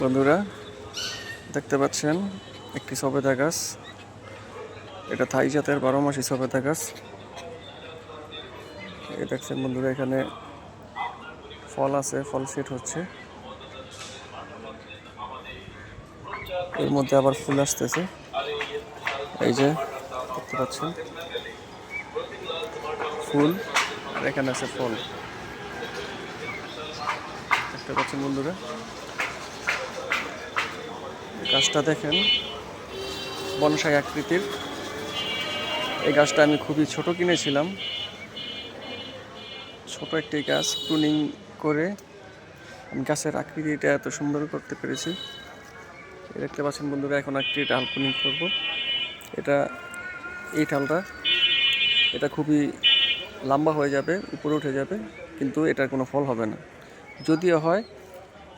বন্ধুরা, দেখতে পাচ্ছেন একটি সবেদা গাছ। এটা থাই জাতের বারো মাসি সবেদা গাছ। এই দেখছেন বন্ধুরা, এখানে ফল আছে, ফল সেট হচ্ছে। এর মধ্যে আবার ফুল আসতেছে। এই যে, দেখতে পাচ্ছেন। ফুল এখানে আছে ফল। দেখতে পাচ্ছেন বন্ধুরা। গাছটা দেখেন, বনসাই আকৃতির। এই গাছটা আমি খুবই ছোট কিনেছিলাম। ছোট একটি গাছ প্রুনিং করে আমি গাছের আকৃতিটা এত সুন্দর করতে পেরেছি। দেখতে পাচ্ছেন বন্ধুরা, এখন একটি ডাল প্রুনিং করব। এটা এই ডালটা, এটা খুবই লম্বা হয়ে যাবে, উপরে উঠে যাবে, কিন্তু এটার কোনো ফল হবে না। যদিও হয়,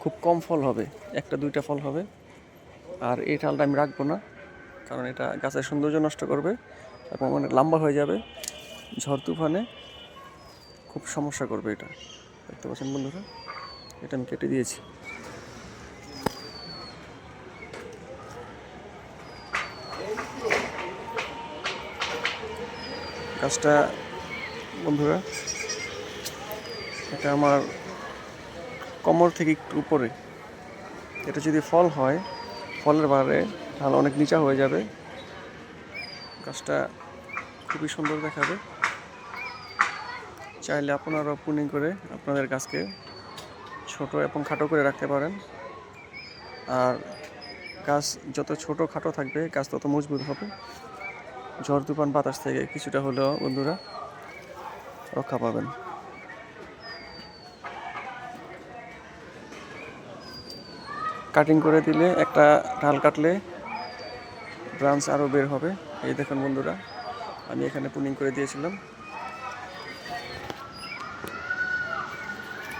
খুব কম ফল হবে, একটা দুইটা ফল হবে। আর এই ডালটা আমি রাখব না, কারণ এটা গাছের সৌন্দর্য নষ্ট করবে, এবং অনেক লম্বা হয়ে যাবে, ঝড় তুফানে খুব সমস্যা করবে এটা। দেখতে পাচ্ছেন বন্ধুরা, এটা আমি কেটে দিয়েছি। গাছটা, বন্ধুরা, এটা আমার কোমর থেকে একটু উপরে। এটা যদি ফল হয় ফলের বারে তাহলে অনেক নিচা হয়ে যাবে। গাছটা খুবই সুন্দর দেখাবে। চাইলে আপনারা পুনিং করে আপনাদের গাছকে ছোট এবং খাটো করে রাখতে পারেন। আর গাছ যত ছোট খাটো থাকবে, গাছ তত মজবুত হবে। ঝড়, তুফান, বাতাস থেকে কিছুটা হলেও বন্ধুরা রক্ষা পাবেন। কাটিং করে দিলে একটা ঢাল কাটলে ব্রাঞ্চ আরও বের হবে। এই দেখুন বন্ধুরা, আমি এখানে পুনিং করে দিয়েছিলাম।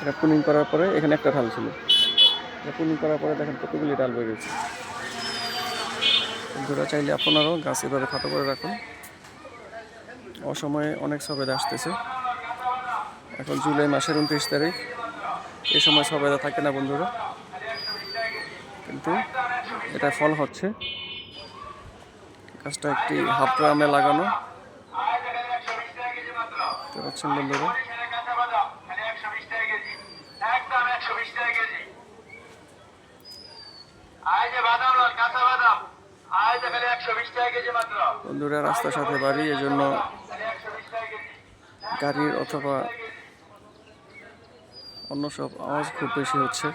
এটা পুনিং করার পরে এখানে একটা ঢাল ছিল। এটা পুনিং করার পরে দেখেন কতগুলি ডাল বেরিয়েছে বন্ধুরা, চাইলে আপনারাও গাছ এভাবে খাটো করে রাখুন। অসময়ে অনেক সবেদা আসতেছে। এখন জুলাই মাসের উনত্রিশ তারিখ। এই সময় সবেদা থাকে না বন্ধুরা। কিন্তু এটা ফল হচ্ছে। গাছটা একটি হাফ ড্রামে লাগানো। পাচ্ছেন বন্ধুরা। বন্ধুরা, রাস্তার সাথে বাড়ি, এজন্য গাড়ির অথবা অন্য সব আওয়াজ খুব বেশি হচ্ছে।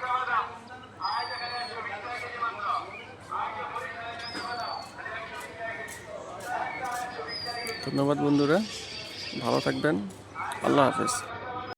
ধন্যবাদ বন্ধুরা ভালো থাকবেন আল্লাহ হাফেজ।